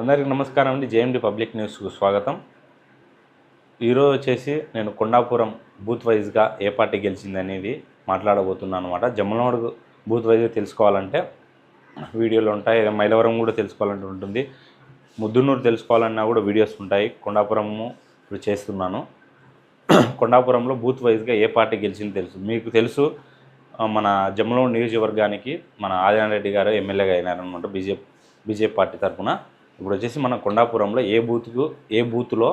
అందరికీ నమస్కారం అండి. జేఎండి పబ్లిక్ న్యూస్కు స్వాగతం. ఈరోజు వచ్చేసి నేను కొండాపురం బూత్ వైజ్గా ఏ పార్టీ గెలిచింది అనేది మాట్లాడబోతున్నాను అనమాట జమ్మలమడు బూత్ వైజ్గా తెలుసుకోవాలంటే వీడియోలు ఉంటాయి మైలవరం కూడా తెలుసుకోవాలంటే ఉంటుంది. ముద్దునూరు తెలుసుకోవాలన్నా కూడా వీడియోస్ ఉంటాయి. కొండాపురము ఇప్పుడు చేస్తున్నాను. కొండాపురంలో బూత్ వైజ్గా ఏ పార్టీ గెలిచింది తెలుసు? మీకు తెలుసు మన జమ్మలో నియోజకవర్గానికి మన ఆదినారెడ్డి రెడ్డి గారు ఎమ్మెల్యేగా అయినారనమాట బీజేపీ బీజేపీ పార్టీ తరఫున. ఇప్పుడు వచ్చేసి మన కొండాపురంలో ఏ బూత్కు ఏ బూత్లో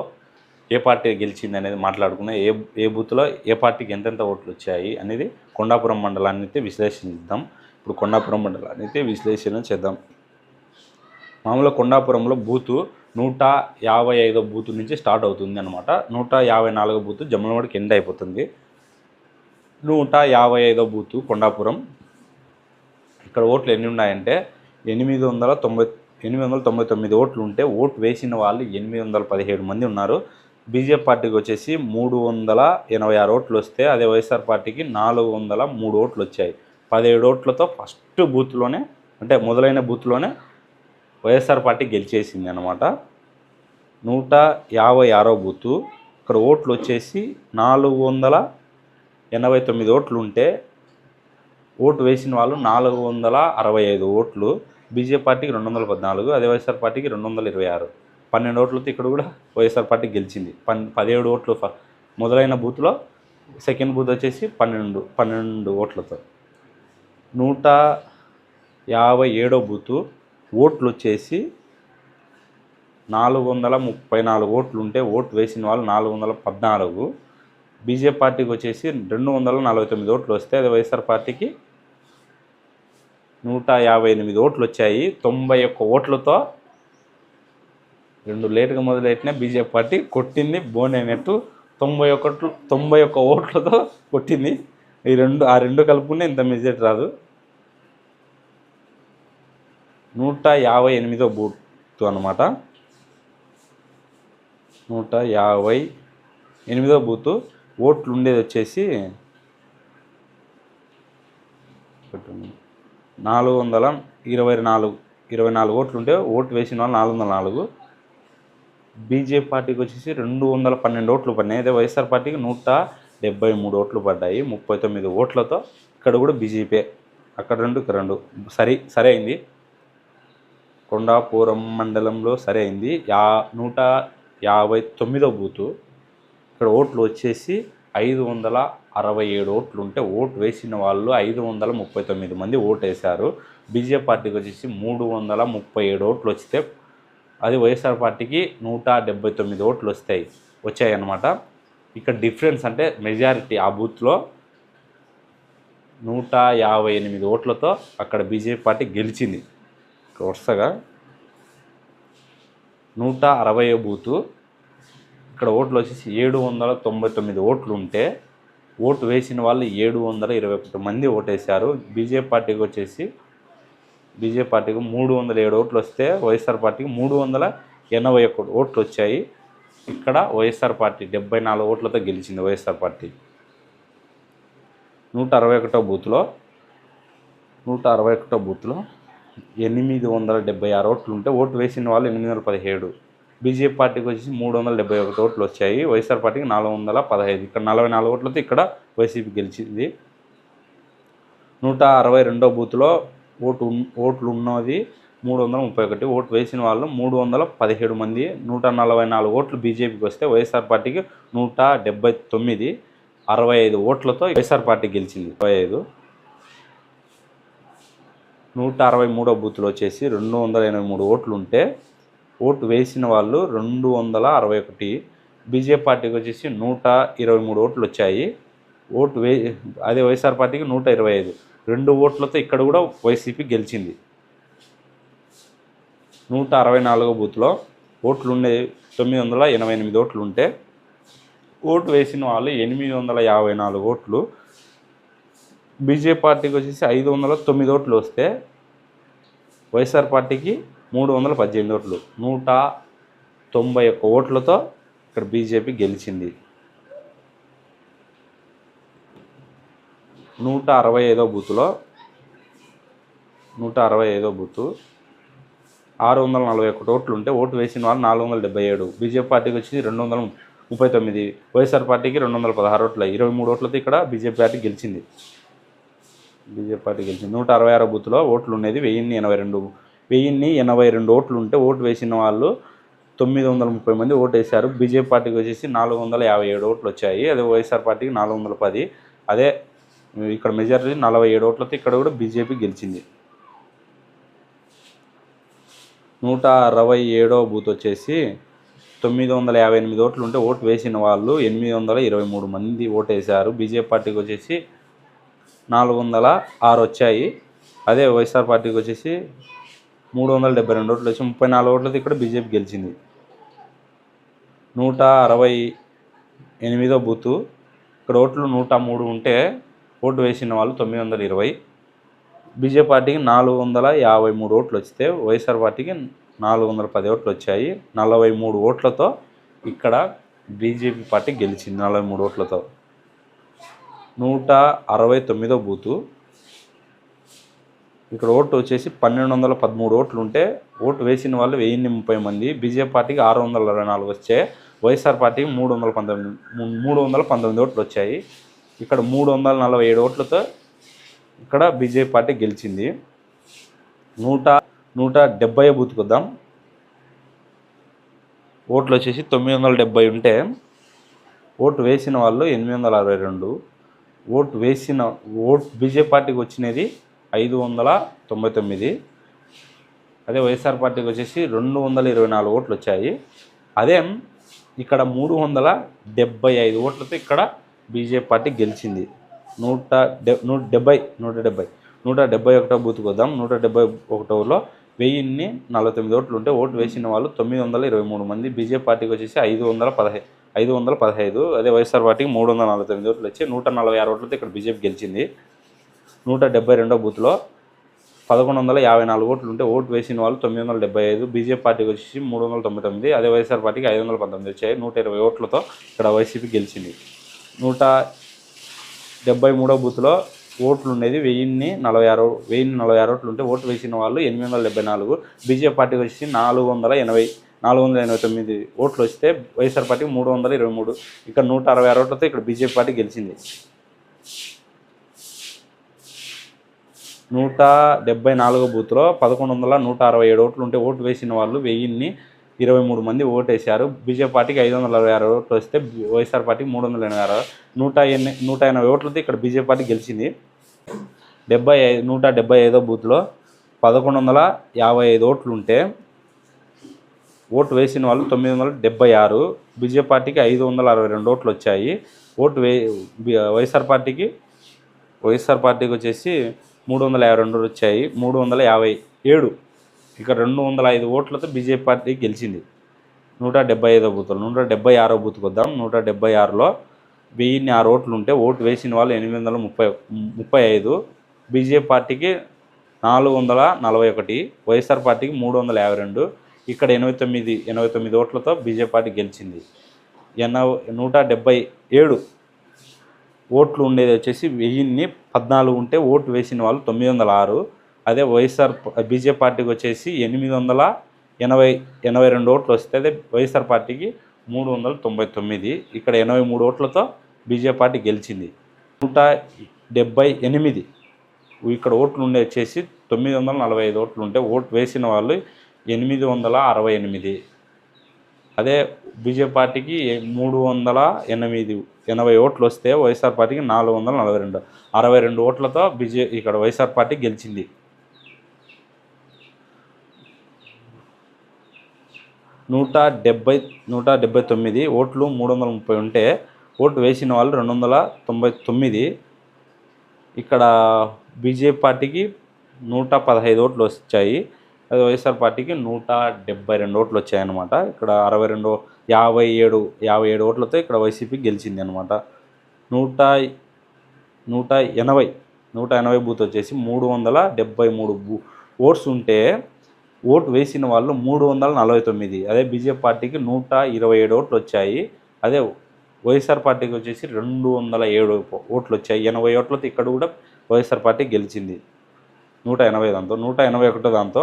ఏ పార్టీ గెలిచింది అనేది మాట్లాడుకున్నాం ఏ ఏ బూత్లో ఏ పార్టీకి ఎంతెంత ఓట్లు వచ్చాయి అనేది కొండాపురం మండలాన్ని అయితే విశ్లేషిద్దాం. ఇప్పుడు కొండాపురం మండలాన్ని అయితే విశ్లేషణ చేద్దాం. మామూలుగా కొండాపురంలో బూతు నూట యాభై ఐదో బూత్ నుంచి స్టార్ట్ అవుతుంది అనమాట నూట యాభై నాలుగో బూత్ జమ్మలవాడికి ఎండ్ అయిపోతుంది. నూట యాభై ఐదో బూతు కొండాపురం. ఇక్కడ ఓట్లు ఎన్ని ఉన్నాయంటే ఎనిమిది వందల తొంభై ఎనిమిది వందల తొంభై తొమ్మిది ఓట్లు ఉంటే ఓటు వేసిన వాళ్ళు ఎనిమిది వందల పదిహేడు మంది ఉన్నారు. బీజేపీ పార్టీకి వచ్చేసి మూడు వందల ఎనభై ఆరు ఓట్లు వస్తే అదే వైఎస్ఆర్ పార్టీకి నాలుగు వందల మూడు ఓట్లు వచ్చాయి. పదిహేడు ఓట్లతో ఫస్ట్ బూత్లోనే అంటే మొదలైన బూత్లోనే వైఎస్ఆర్ పార్టీ గెలిచేసింది అనమాట నూట యాభై ఆరో బూతు. ఇక్కడ ఓట్లు వచ్చేసి నాలుగు వందల ఎనభై తొమ్మిది ఓట్లు ఉంటే ఓటు వేసిన వాళ్ళు నాలుగు వందల అరవై ఐదు ఓట్లు. బీజేపీ పార్టీకి రెండు వందల పద్నాలుగు అదే వైఎస్ఆర్ పార్టీకి రెండు వందల ఇరవై ఆరు. పన్నెండు ఓట్లతో ఇక్కడ కూడా వైఎస్ఆర్ పార్టీ గెలిచింది. పన్ పదిహేడు ఓట్లు మొదలైన బూత్లో సెకండ్ బూత్ వచ్చేసి పన్నెండు పన్నెండు ఓట్లతో. నూట యాభై ఏడో బూతు ఓట్లు వచ్చేసి నాలుగు వందల ముప్పై నాలుగు ఓట్లు ఉంటే ఓటు వేసిన వాళ్ళు నాలుగు వందల పద్నాలుగు. బీజేపీ పార్టీకి వచ్చేసి రెండు వందల నలభై తొమ్మిది ఓట్లు వస్తే అది వైఎస్ఆర్ పార్టీకి నూట యాభై ఎనిమిది ఓట్లు వచ్చాయి తొంభై ఒక్క ఓట్లతో రెండు లేటుగా మొదలెట్టిన బీజేపీ పార్టీ కొట్టింది బోనేనట్టు. తొంభై ఒకట్లు తొంభై ఒక్క ఓట్లతో కొట్టింది. ఈ రెండు ఆ రెండు కలుపుకునే ఇంత మెజార్టీ రాదు. నూట యాభై ఎనిమిదో బూత్ అనమాట నూట యాభై ఎనిమిదో బూత్. ఓట్లు ఉండేది వచ్చేసి పెట్టండి. నాలుగు వందల ఇరవై నాలుగు ఇరవై నాలుగు ఓట్లు ఉంటే ఓటు వేసిన వాళ్ళు నాలుగు వందల నాలుగు. బీజేపీ పార్టీకి వచ్చేసి రెండు వందల పన్నెండు ఓట్లు పడినాయి. అదే వైఎస్ఆర్ పార్టీకి నూట డెబ్బై మూడు ఓట్లు పడ్డాయి. ముప్పై తొమ్మిది ఓట్లతో ఇక్కడ కూడా బీజేపీ అక్కడ రెండు ఇక్కడ రెండు. సరి సరే అయింది కొండాపురం మండలంలో సరే అయింది యా నూట యాభై తొమ్మిదో బూతు. ఇక్కడ ఓట్లు వచ్చేసి ఐదు వందల అరవై ఏడు ఓట్లు ఉంటే ఓటు వేసిన వాళ్ళు ఐదు వందల ముప్పై తొమ్మిది మంది ఓటు వేశారు బీజేపీ పార్టీకి వచ్చేసి మూడు వందల ముప్పై ఏడు ఓట్లు వస్తే అది వైఎస్ఆర్ పార్టీకి నూట డెబ్బై తొమ్మిది ఓట్లు వస్తాయి వచ్చాయి అన్నమాట ఇక్కడ డిఫరెన్స్ అంటే మెజారిటీ ఆ బూత్లో నూట యాభై ఎనిమిది ఓట్లతో అక్కడ బీజేపీ పార్టీ గెలిచింది. ఇక్కడ వరుసగా నూట అరవై బూతు ఇక్కడ ఓట్లు వచ్చేసి ఏడు వందల తొంభై తొమ్మిది ఓట్లు ఉంటే ఓటు వేసిన వాళ్ళు ఏడు వందల ఇరవై ఒకటి మంది ఓటేశారు. బీజేపీ పార్టీకి వచ్చేసి బీజేపీ పార్టీకి మూడు వందల ఏడు ఓట్లు వస్తే వైఎస్ఆర్ పార్టీకి మూడు వందల ఎనభై ఒకటి ఓట్లు వచ్చాయి. ఇక్కడ వైఎస్ఆర్ పార్టీ డెబ్బై నాలుగు ఓట్లతో గెలిచింది వైఎస్ఆర్ పార్టీ. నూట అరవై ఒకటో బూత్లో నూట అరవై ఒకటో బూత్లో ఎనిమిది వందల డెబ్బై ఆరు ఓట్లు ఉంటే ఓటు వేసిన వాళ్ళు ఎనిమిది వందల పదిహేడు. బీజేపీ పార్టీకి వచ్చేసి మూడు వందల డెబ్బై ఒకటి ఓట్లు వచ్చాయి. వైఎస్ఆర్ పార్టీకి నాలుగు వందల పదహైదు. ఇక్కడ నలభై నాలుగు ఓట్లతో ఇక్కడ వైసీపీ గెలిచింది. నూట అరవై రెండో బూత్లో ఓటు ఓట్లు ఉన్నది మూడు వందల ముప్పై ఒకటి. ఓటు వేసిన వాళ్ళు మూడు వందల పదిహేడు మంది. నూట నలభై నాలుగు ఓట్లు బీజేపీకి వస్తే వైఎస్ఆర్ పార్టీకి నూట డెబ్బై తొమ్మిది. అరవై ఐదు ఓట్లతో వైఎస్ఆర్ పార్టీ గెలిచింది. అరవై ఐదు. నూట అరవై మూడో బూత్లో వచ్చేసి రెండు వందల ఎనభై మూడు ఓట్లు ఉంటే ఓటు వేసిన వాళ్ళు రెండు వందల అరవై ఒకటి. బీజేపీ పార్టీకి వచ్చేసి నూట ఇరవై మూడు ఓట్లు వచ్చాయి. ఓటు వే అదే వైఎస్ఆర్ పార్టీకి నూట ఇరవై ఐదు. రెండు ఓట్లతో ఇక్కడ కూడా వైసీపీ గెలిచింది. నూట అరవై నాలుగో బూత్లో ఓట్లు ఉండే తొమ్మిది వందల ఎనభై ఎనిమిది ఓట్లు ఉంటే ఓటు వేసిన వాళ్ళు ఎనిమిది వందల యాభై నాలుగు ఓట్లు. బీజేపీ పార్టీకి వచ్చేసి ఐదు వందల తొమ్మిది ఓట్లు వస్తే వైఎస్ఆర్ పార్టీకి మూడు వందల పద్దెనిమిది ఓట్లు. నూట తొంభై ఒక్క ఓట్లతో ఇక్కడ బీజేపీ గెలిచింది. నూట అరవై ఐదో బూత్లో నూట అరవై ఐదో బూతు ఆరు వందల నలభై ఒకటి ఓట్లు ఉంటే ఓటు వేసిన వాళ్ళు నాలుగు వందల డెబ్బై ఏడు. బీజేపీ పార్టీకి వచ్చి రెండు వందల ముప్పై తొమ్మిది. వైఎస్ఆర్ పార్టీకి రెండు వందల పదహారు ఓట్లు ఇరవై మూడు ఓట్లతో ఇక్కడ బీజేపీ పార్టీ గెలిచింది. బీజేపీ పార్టీ గెలిచింది. నూట అరవై ఆరో బూత్లో ఓట్లు ఉండేది వెయ్యిన్ని ఎనభై రెండు వెయ్యిన్ని ఎనభై రెండు ఓట్లు ఉంటే ఓటు వేసిన వాళ్ళు తొమ్మిది వందల ముప్పై మంది ఓటు వేశారు బీజేపీ పార్టీకి వచ్చేసి నాలుగు వందల యాభై ఏడు ఓట్లు వచ్చాయి. అదే వైఎస్ఆర్ పార్టీకి నాలుగు వందల పది. అదే ఇక్కడ మెజారిటీ నలభై ఏడు ఓట్లతో ఇక్కడ కూడా బీజేపీ గెలిచింది. నూట అరవై ఏడో బూత్ వచ్చేసి తొమ్మిది వందల యాభై ఎనిమిది ఓట్లు ఉంటే ఓటు వేసిన వాళ్ళు ఎనిమిది వందల ఇరవై మూడు మంది ఓటు వేశారు బీజేపీ పార్టీకి వచ్చేసి నాలుగు వందల ఆరు వచ్చాయి. అదే వైఎస్ఆర్ పార్టీకి వచ్చేసి మూడు వందల డెబ్బై రెండు ఓట్లు వచ్చి ముప్పై నాలుగు ఓట్లతో ఇక్కడ బీజేపీ గెలిచింది. నూట అరవై ఎనిమిదో బూతు. ఇక్కడ ఓట్లు నూట మూడు ఉంటే ఓటు వేసిన వాళ్ళు తొమ్మిది వందల ఇరవై. బీజేపీ పార్టీకి నాలుగు వందల యాభై మూడు ఓట్లు వస్తే వైఎస్ఆర్ పార్టీకి నాలుగు వందల పది ఓట్లు వచ్చాయి. నలభై మూడు ఓట్లతో ఇక్కడ బీజేపీ పార్టీ గెలిచింది నలభై మూడు ఓట్లతో. నూట అరవై తొమ్మిదో బూతు. ఇక్కడ ఓటు వచ్చేసి పన్నెండు వందల పదమూడు ఓట్లు ఉంటే ఓటు వేసిన వాళ్ళు వెయ్యిన్ని ముప్పై మంది బీజేపీ పార్టీకి ఆరు వందల ఇరవై నాలుగు వచ్చాయి వైఎస్ఆర్ పార్టీకి మూడు వందల పంతొమ్మిది మూడు వందల పంతొమ్మిది ఓట్లు వచ్చాయి. ఇక్కడ మూడు వందల నలభై ఏడు ఓట్లతో ఇక్కడ బీజేపీ పార్టీ గెలిచింది. నూట నూట డెబ్బై బూతుకుద్దాం ఓట్లు వచ్చేసి తొమ్మిది వందల డెబ్బై ఉంటే ఓటు వేసిన వాళ్ళు ఎనిమిది వందల అరవై రెండు. ఓటు వేసిన ఓట్ బీజేపీ పార్టీకి వచ్చినది ఐదు వందల తొంభై తొమ్మిది. అదే వైఎస్ఆర్ పార్టీకి వచ్చేసి రెండు వందల ఇరవై నాలుగు ఓట్లు వచ్చాయి. అదే ఇక్కడ మూడు వందల డెబ్బై ఐదు ఓట్లతో ఇక్కడ బీజేపీ పార్టీ గెలిచింది. నూట డె నూట డెబ్బై నూట డెబ్బై నూట డెబ్బై ఒకటో బూత్కి వద్దాం. నూట డెబ్బై ఒకటోలో వెయ్యిన్ని నలభై తొమ్మిది ఓట్లు ఉంటే ఓటు వేసిన వాళ్ళు తొమ్మిది వందల ఇరవై మూడు మంది. బీజేపీ పార్టీకి వచ్చేసి ఐదు వందల పదహైదు ఐదు వందల పదహైదు. అదే వైఎస్ఆర్ పార్టీకి మూడు వందల నలభై తొమ్మిది ఓట్లు వచ్చి నూట నలభై ఆరు ఓట్లతో ఇక్కడ బీజేపీ గెలిచింది. నూట డెబ్బై రెండో బూత్లో పదకొండు వందల యాభై నాలుగు ఓట్లు ఉంటే ఓటు వేసిన వాళ్ళు తొమ్మిది వందల డెబ్బై ఐదు బీజేపీ పార్టీకి వచ్చేసి మూడు వందల తొంభై తొమ్మిది అదే వైఎస్ఆర్ పార్టీకి ఐదు వందల పంతొమ్మిది వచ్చాయి నూట ఇరవై ఓట్లతో ఇక్కడ వైసీపీ గెలిచింది. నూట డెబ్బై మూడో బూత్లో ఓట్లు ఉండేది వెయ్యిన్ని నలభై ఆరు వెయ్యిన్ని నలభై ఆరు ఓట్లు ఉంటే ఓటు వేసిన వాళ్ళు ఎనిమిది వందల డెబ్బై నాలుగు బీజేపీ పార్టీకి వచ్చి నాలుగు వందల ఎనభై నాలుగు వందల ఎనభై తొమ్మిది ఓట్లు వస్తే వైఎస్ఆర్ పార్టీకి మూడు వందల ఇరవై మూడు ఇక్కడ నూట అరవై ఆరు ఓట్లతో ఇక్కడ బీజేపీ పార్టీ గెలిచింది. నూట డెబ్బై నాలుగో బూత్లో పదకొండు వందల నూట అరవై ఏడు ఓట్లు ఉంటే ఓటు వేసిన వాళ్ళు వెయ్యిన్ని ఇరవై మూడు మంది ఓటు వేశారు బీజేపీ పార్టీకి ఐదు వందల అరవై ఆరు ఓట్లు వస్తే వైఎస్ఆర్ పార్టీకి మూడు వందల ఎనభై ఆరు నూట ఎన్ని నూట ఎనభై ఓట్లతో ఇక్కడ బీజేపీ పార్టీ గెలిచింది. డెబ్బై ఐదు నూట డెబ్బై ఐదో బూత్లో పదకొండు వందల యాభై ఐదు ఓట్లు ఉంటే ఓటు వేసిన వాళ్ళు తొమ్మిది వందల డెబ్బై ఆరు బీజేపీ పార్టీకి ఐదు వందల అరవై రెండు ఓట్లు వచ్చాయి. ఓటు వే వైఎస్ఆర్ పార్టీకి వైఎస్ఆర్ పార్టీకి వచ్చేసి మూడు వందల యాభై రెండు వచ్చాయి. మూడు వందల యాభై ఏడు. ఇక రెండు వందల ఐదు ఓట్లతో బీజేపీ పార్టీ గెలిచింది. నూట డెబ్బై ఐదో బూతులు నూట డెబ్బై ఆరో బూత్కి వద్దాం. నూట డెబ్బై ఆరులో వెయ్యిన్ని ఆరు ఓట్లు ఉంటే ఓటు వేసిన వాళ్ళు ఎనిమిది వందల ముప్పై ముప్పై ఐదు. బీజేపీ పార్టీకి నాలుగు వందల నలభై ఒకటి వైఎస్ఆర్ పార్టీకి మూడు వందల యాభై రెండు. ఇక్కడ ఎనభై తొమ్మిది ఎనభై తొమ్మిది ఓట్లతో బీజేపీ పార్టీ గెలిచింది. ఎనభై నూట డెబ్బై ఏడు ఓట్లు ఉండేది వచ్చేసి వెయ్యిన్ని పద్నాలుగు ఉంటే ఓటు వేసిన వాళ్ళు తొమ్మిది వందల ఆరు అదే వైఎస్ఆర్ బీజేపీ పార్టీకి వచ్చేసి ఎనిమిది వందల ఎనభై ఎనభై రెండు ఓట్లు వస్తే అదే వైఎస్ఆర్ పార్టీకి మూడు వందల తొంభై తొమ్మిది. ఇక్కడ ఎనభై మూడు ఓట్లతో బీజేపీ పార్టీ గెలిచింది. నూట డెబ్బై ఎనిమిది. ఇక్కడ ఓట్లు ఉండే వచ్చేసి తొమ్మిది వందల నలభై ఐదు ఓట్లు ఉంటే ఓటు వేసిన వాళ్ళు ఎనిమిది వందల అరవై ఎనిమిది. అదే బీజేపీ పార్టీకి మూడు వందల ఎనిమిది ఎనభై ఓట్లు వస్తే వైఎస్ఆర్ పార్టీకి నాలుగు వందల నలభై రెండు. అరవై రెండు ఓట్లతో బీజే ఇక్కడ వైఎస్ఆర్ పార్టీ గెలిచింది. నూట డెబ్బై నూట డెబ్బై తొమ్మిది ఓట్లు మూడు వందల ముప్పై ఉంటే ఓటు వేసిన వాళ్ళు రెండు వందల తొంభై తొమ్మిది. ఇక్కడ బీజేపీ పార్టీకి నూట పదహైదు ఓట్లు వచ్చాయి. అది వైఎస్ఆర్ పార్టీకి నూట డెబ్బై రెండు ఓట్లు వచ్చాయన్నమాట. ఇక్కడ అరవై రెండు యాభై ఏడు యాభై ఏడు ఓట్లతో ఇక్కడ వైసీపీ గెలిచింది అనమాట నూట నూట ఎనభై నూట ఎనభై బూత్ వచ్చేసి మూడు వందల డెబ్బై మూడు బూ ఓట్స్ ఉంటే ఓటు వేసిన వాళ్ళు మూడు వందల నలభై తొమ్మిది. అదే బీజేపీ పార్టీకి నూట ఇరవై ఏడు ఓట్లు వచ్చాయి. అదే వైఎస్ఆర్ పార్టీకి వచ్చేసి రెండు వందల ఏడు ఓట్లు వచ్చాయి. ఎనభై ఓట్లతో ఇక్కడ కూడా వైఎస్ఆర్ పార్టీ గెలిచింది. నూట ఎనభై దాంతో నూట ఎనభై ఒకటో దాంతో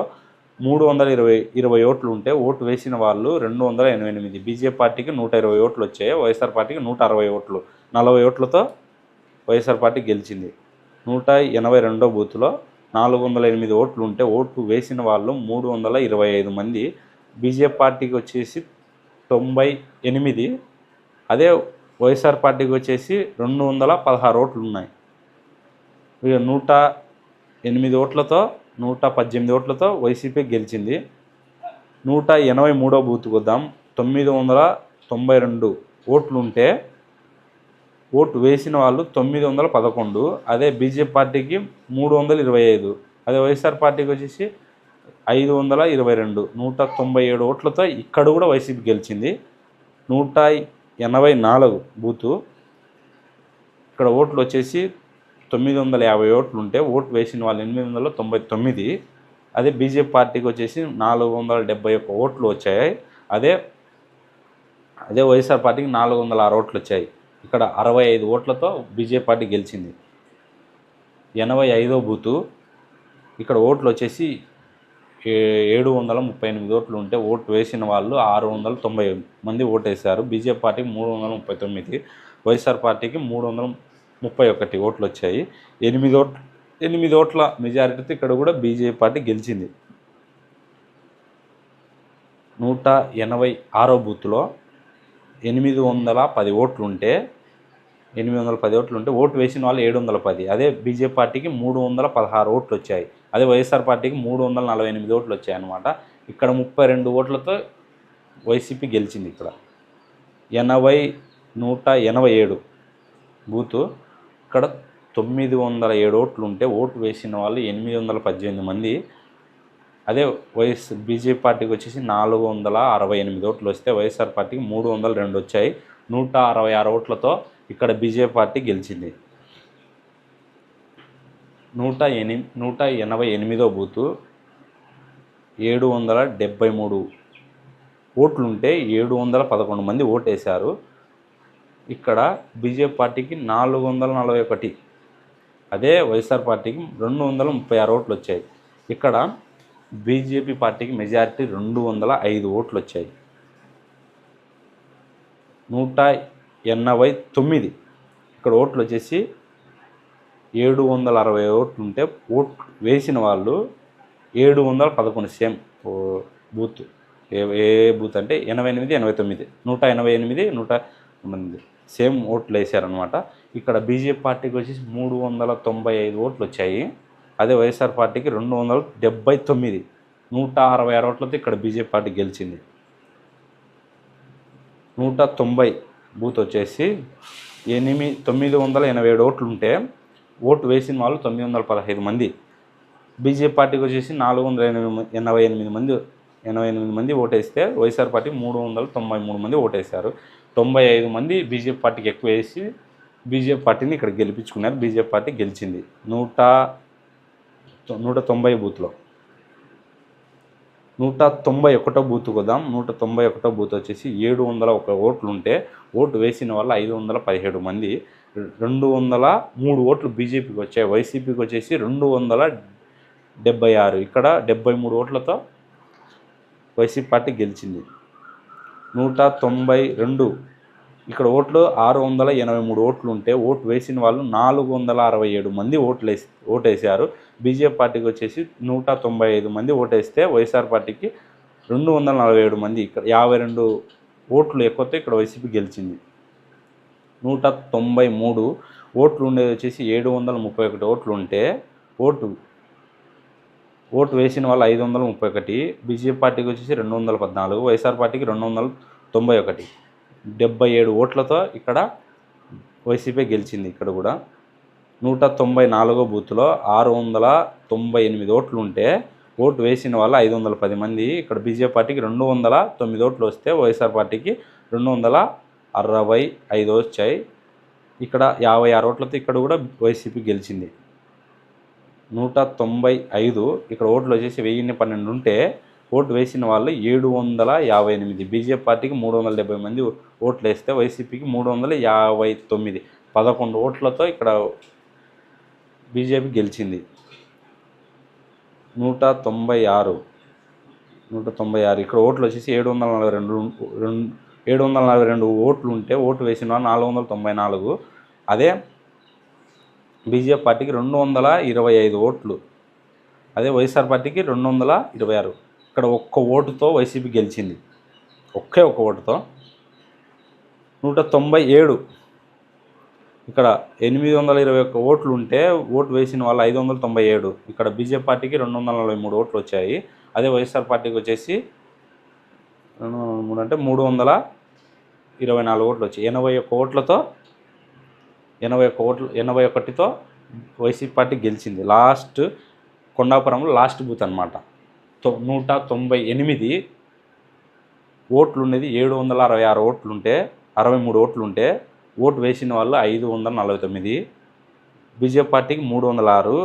మూడు వందల ఇరవై ఇరవై ఓట్లు ఉంటే ఓటు వేసిన వాళ్ళు రెండు వందల ఎనభై ఎనిమిది. బీజేపీ పార్టీకి నూట ఇరవై ఓట్లు వచ్చాయి వైఎస్ఆర్ పార్టీకి నూట అరవై ఓట్లు. నలభై ఓట్లతో వైఎస్ఆర్ పార్టీ గెలిచింది. నూట ఎనభై రెండో బూత్లో నాలుగు వందల ఎనిమిది ఓట్లు ఉంటే ఓటు వేసిన వాళ్ళు మూడు వందల ఇరవై ఐదు మంది. బీజేపీ పార్టీకి వచ్చేసి తొంభై ఎనిమిది. అదే వైఎస్ఆర్ పార్టీకి వచ్చేసి రెండు వందల పదహారు ఓట్లు ఉన్నాయి. ఇక నూట ఎనిమిది ఓట్లతో నూట పద్దెనిమిది ఓట్లతో వైసీపీ గెలిచింది. నూట ఎనభై మూడో బూత్కి వద్దాం. తొమ్మిది వందల తొంభై రెండు ఓట్లుంటే ఓటు వేసిన వాళ్ళు తొమ్మిది వందల పదకొండు అదే బీజేపీ పార్టీకి మూడు వందల ఇరవై ఐదు అదే వైఎస్ఆర్ పార్టీకి వచ్చేసి ఐదు వందల ఇరవై రెండు నూట తొంభై ఏడు ఓట్లతో ఇక్కడ కూడా వైసీపీ గెలిచింది. నూట ఎనభై నాలుగు బూతు ఇక్కడ ఓట్లు వచ్చేసి తొమ్మిది వందల యాభై ఓట్లు ఉంటే ఓటు వేసిన వాళ్ళు ఎనిమిది వందల తొంభై తొమ్మిది అదే బీజేపీ పార్టీకి వచ్చేసి నాలుగు వందల డెబ్బై ఒక్క ఓట్లు వచ్చాయి అదే అదే వైఎస్ఆర్ పార్టీకి నాలుగు వందల ఆరు ఓట్లు వచ్చాయి. ఇక్కడ అరవై ఐదు ఓట్లతో బీజేపీ పార్టీ గెలిచింది. ఎనభై ఐదో బూతు ఇక్కడ ఓట్లు వచ్చేసి ఏ- ఏడు వందల ముప్పై ఎనిమిది ఓట్లు ఉంటే ఓటు వేసిన వాళ్ళు ఆరు వందల తొంభై మంది ఓటేశారు. బీజేపీ పార్టీకి మూడు వందల ముప్పై తొమ్మిది వైఎస్ఆర్ పార్టీకి మూడు వందల ముప్పై ఒకటి ఓట్లు వచ్చాయి ఎనిమిది ఓట్లు ఎనిమిది ఓట్ల మెజారిటీతో ఇక్కడ కూడా బీజేపీ పార్టీ గెలిచింది. నూట ఎనభై ఆరో బూత్లో ఎనిమిది వందల పది ఓట్లు ఉంటే ఎనిమిది వందల పది ఓట్లు ఉంటే ఓటు వేసిన వాళ్ళు ఏడు వందల పది. అదే బీజేపీ పార్టీకి మూడు వందల పదహారు ఓట్లు వచ్చాయి అదే వైఎస్ఆర్ పార్టీకి మూడు వందల నలభై ఎనిమిది ఓట్లు వచ్చాయి అనమాట ఇక్కడ ముప్పై రెండు ఓట్లతో వైసీపీ గెలిచింది ఇక్కడ. ఎనభై నూట ఎనభై ఏడు బూతు ఇక్కడ తొమ్మిది వందల ఏడు ఓట్లు ఉంటే ఓటు వేసిన వాళ్ళు ఎనిమిది వందల పద్దెనిమిది మంది. అదే వైఎస్ బీజేపీ పార్టీకి వచ్చేసి నాలుగు వందల అరవై ఎనిమిది ఓట్లు వస్తే వైఎస్ఆర్ పార్టీకి మూడు వందల రెండు వచ్చాయి. నూట అరవై ఆరు ఓట్లతో ఇక్కడ బీజేపీ పార్టీ గెలిచింది. నూట ఎని నూట ఎనభై ఎనిమిదో బూతు ఏడు వందల డెబ్బై మూడు ఓట్లుంటే ఏడు వందల పదకొండు మంది ఓటేశారు. ఇక్కడ బీజేపీ పార్టీకి నాలుగు వందల నలభై ఒకటి అదే వైఎస్ఆర్ పార్టీకి రెండు వందల ముప్పై ఆరు ఓట్లు వచ్చాయి ఇక్కడ బీజేపీ పార్టీకి మెజారిటీ రెండు వందల ఐదు ఓట్లు వచ్చాయి నూట ఎనభై తొమ్మిది ఇక్కడ ఓట్లు వచ్చేసి ఏడు వందల అరవై ఓట్లు ఉంటే ఓట్ వేసిన వాళ్ళు ఏడు వందల పదకొండు సేమ్ బూత్. ఏ ఏ బూత్ అంటే ఎనభై ఎనిమిది ఎనభై తొమ్మిది. నూట ఎనభై ఎనిమిది నూట మంది. సేమ్ ఓట్లు వేసారనమాట ఇక్కడ బీజేపీ పార్టీకి వచ్చేసి మూడు వందల తొంభై ఐదు ఓట్లు వచ్చాయి. అదే వైఎస్ఆర్ పార్టీకి రెండు వందల డెబ్బై తొమ్మిది. నూట అరవై ఆరు ఓట్లతో ఇక్కడ బీజేపీ పార్టీ గెలిచింది. నూట తొంభై బూత్ వచ్చేసి ఎనిమిది తొమ్మిది వందల ఎనభై ఏడు ఓట్లు ఉంటే ఓటు వేసిన వాళ్ళు తొమ్మిది వందల పదహైదు మంది. బీజేపీ పార్టీకి వచ్చేసి నాలుగు వందల ఎనభై మ- ఎనభై ఎనిమిది మంది ఎనభై ఎనిమిది మంది ఓటేస్తే వైఎస్ఆర్ పార్టీ మూడు వందల తొంభై మూడు మంది ఓటేశారు. తొంభై ఐదు మంది బీజేపీ పార్టీకి ఎక్కువ వేసి బీజేపీ పార్టీని ఇక్కడ గెలిపించుకున్నారు. బీజేపీ పార్టీ గెలిచింది. నూట నూట తొంభై బూత్లో. నూట తొంభై ఒకటో బూత్ కొద్దాం. నూట తొంభై ఒకటో బూత్ వచ్చేసి ఏడు వందల ఒక ఓట్లు ఉంటే ఓటు వేసిన వల్ల ఐదు వందల పదిహేడు మంది. రెండు వందల మూడు ఓట్లు బీజేపీకి వచ్చాయి. వైసీపీకి వచ్చేసి రెండు వందల డెబ్బై ఆరు. ఇక్కడ డెబ్బై మూడు ఓట్లతో వైసీపీ పార్టీ గెలిచింది. నూట తొంభై రెండు. ఇక్కడ ఓట్లు ఆరు వందల ఎనభై మూడు ఓట్లు ఉంటే ఓటు వేసిన వాళ్ళు నాలుగు వందల అరవై ఏడు మంది ఓట్లు వేసి ఓటేశారు. బీజేపీ పార్టీకి వచ్చేసి నూట తొంభై ఐదు మంది ఓటేస్తే వైఎస్ఆర్ పార్టీకి రెండు వందల నలభై ఏడు మంది ఇక్కడ యాభై రెండు ఓట్లు ఎక్కువతో ఇక్కడ వైసీపీ గెలిచింది. నూట తొంభై మూడు ఓట్లు ఉండేది వచ్చేసి ఏడు వందల ముప్పై ఒకటి ఓట్లు ఉంటే ఓటు ఓటు వేసిన వాళ్ళు ఐదు వందల ముప్పై ఒకటి బీజేపీ పార్టీకి వచ్చేసి రెండు వందల పద్నాలుగు వైఎస్ఆర్ పార్టీకి రెండు వందల తొంభై ఒకటి. డెబ్బై ఏడు ఓట్లతో ఇక్కడ వైసీపీ గెలిచింది ఇక్కడ కూడా. నూట తొంభై నాలుగో బూత్లో ఆరు వందల తొంభై ఎనిమిది ఓట్లు ఉంటే ఓటు వేసిన వాళ్ళు ఐదు వందల పది మంది. ఇక్కడ బీజేపీ పార్టీకి రెండు వందల తొమ్మిది ఓట్లు వస్తే వైఎస్ఆర్ పార్టీకి రెండు వందల అరవై ఐదు వచ్చాయి. ఇక్కడ యాభై ఆరు ఓట్లతో ఇక్కడ కూడా వైసీపీ గెలిచింది. నూట తొంభై ఐదు ఇక్కడ ఓట్లు వచ్చేసి వెయ్యిన్ని పన్నెండు ఉంటే ఓటు వేసిన వాళ్ళు ఏడు వందల యాభై ఎనిమిది. బీజేపీ పార్టీకి మూడు వందల డెబ్బై మంది ఓట్లు వేస్తే వైసీపీకి మూడు వందల యాభై తొమ్మిది. పదకొండు ఓట్లతో ఇక్కడ బీజేపీ గెలిచింది. నూట తొంభై ఆరు నూట తొంభై ఆరు. ఇక్కడ ఓట్లు వచ్చేసి ఏడు వందల నలభై రెండు రెండు ఏడు వందల నలభై రెండు ఓట్లు ఉంటే ఓటు వేసిన వాళ్ళు నాలుగు వందల తొంభై నాలుగు. అదే బీజేపీ పార్టీకి రెండు వందల ఇరవై ఐదు ఓట్లు. అదే వైఎస్ఆర్ పార్టీకి రెండు వందల ఇరవై ఆరు. ఇక్కడ ఒక్క ఓటుతో వైసీపీ గెలిచింది. ఒకే ఒక్క ఓటుతో. నూట తొంభై ఏడు. ఇక్కడ ఎనిమిది వందల ఇరవై ఒక్క ఓట్లు ఉంటే ఓటు వేసిన వాళ్ళు ఐదు వందల తొంభై ఏడు. ఇక్కడ బీజేపీ పార్టీకి రెండు వందల నలభై మూడు ఓట్లు వచ్చాయి. అదే వైఎస్ఆర్ పార్టీకి వచ్చేసి రెండు వందల మూడు అంటే మూడు వందల ఇరవై నాలుగు ఓట్లు వచ్చాయి. ఎనభై ఒక్క ఓట్లతో ఎనభై ఒక్క ఓట్లు ఎనభై ఒకటితో వైసీపీ పార్టీ గెలిచింది. లాస్ట్ కొండాపురంలో లాస్ట్ బూత్ అనమాట తొ నూట తొంభై ఎనిమిది ఓట్లు ఉండేది ఏడు వందల అరవై ఆరు ఓట్లు ఉంటే అరవై మూడు ఓట్లు ఉంటే ఓటు వేసిన వాళ్ళు ఐదు వందల నలభై తొమ్మిది బీజేపీ పార్టీకి మూడు వందల ఆరు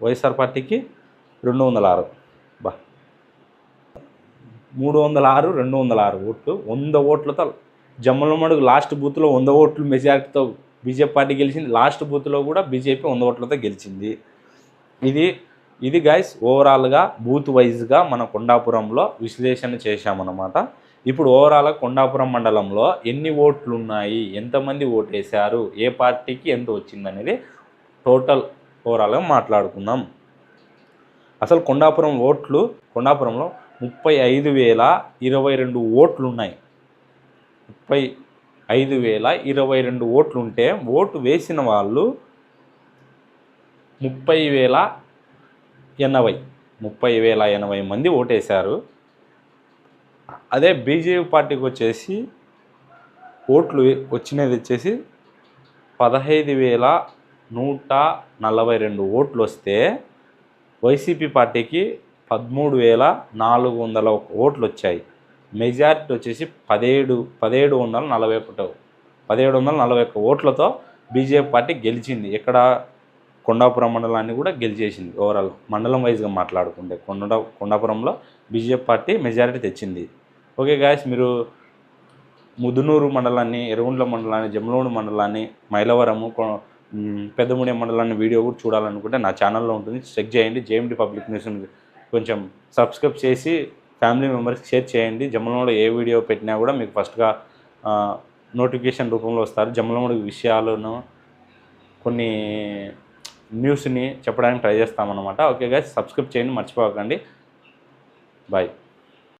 వైఎస్ఆర్ పార్టీకి రెండు వందల ఆరు. బా. మూడు వందల ఆరు రెండు వందల ఆరు ఓట్లు వంద ఓట్లతో జమ్మలమడుగు లాస్ట్ బూత్లో వంద ఓట్లు మెజారిటీతో బీజేపీ పార్టీ గెలిచింది. లాస్ట్ బూత్లో కూడా బీజేపీ వంద ఓట్లతో గెలిచింది. ఇది ఇది గైస్ ఓవరాల్గా బూత్ వైజ్గా మన కొండాపురంలో విశ్లేషణ చేశామన్నమాట. ఇప్పుడు ఓవరాల్గా కొండాపురం మండలంలో ఎన్ని ఓట్లు ఉన్నాయి ఎంతమంది ఓటేశారు? ఏ పార్టీకి ఎంత వచ్చిందనేది టోటల్ ఓవరాల్గా మాట్లాడుకుందాం. అసలు కొండాపురం ఓట్లు కొండాపురంలో ముప్పై ఐదు వేల ఇరవై రెండు ఓట్లు ఉన్నాయి ముప్పై ఐదు వేల ఇరవై రెండు ఓట్లు ఉంటే ఓటు వేసిన వాళ్ళు ముప్పై వేల ఎనభై ముప్పై వేల ఎనభై మంది ఓటేశారు. అదే బీజేపీ పార్టీకి వచ్చేసి ఓట్లు వచ్చినది వచ్చేసి పదహైదు వేల నూట నలభై రెండు ఓట్లు వస్తే వైసీపీ పార్టీకి పదమూడు వేల నాలుగు వందల ఓట్లు వచ్చాయి మెజారిటీ వచ్చేసి పదిహేడు పదిహేడు వందల నలభై ఒకటి పదిహేడు వందల నలభై ఒక్క ఓట్లతో బీజేపీ పార్టీ గెలిచింది. ఇక్కడ కొండాపురం మండలాన్ని కూడా గెలిచేసింది ఓవరాల్. మండలం వైజ్గా మాట్లాడుకుంటే కొండ కొండాపురంలో బీజేపీ పార్టీ మెజారిటీ తెచ్చింది. ఓకే గాయస్ మీరు ముదునూరు మండలాన్ని ఎరుగుండ్ల మండలాన్ని జమ్మలూరు మండలాన్ని మైలవరము కొ- పెద్దముడి మండలాన్ని వీడియో కూడా చూడాలనుకుంటే నా ఛానల్లో ఉంటుంది. చెక్ చేయండి. జేఎండి పబ్లిక్ న్యూస్ కొంచెం సబ్స్క్రైబ్ చేసి ఫ్యామిలీ మెంబర్స్కి షేర్ చేయండి. జమ్మలమూడు ఏ వీడియో పెట్టినా కూడా మీకు ఫస్ట్గా నోటిఫికేషన్ రూపంలో వస్తారు. జమ్మలమూడు విషయాలను కొన్ని న్యూస్ని చెప్పడానికి ట్రై చేస్తామన్నమాట. ఓకే గా సబ్స్క్రైబ్ చేయండి మర్చిపోకండి. బాయ్.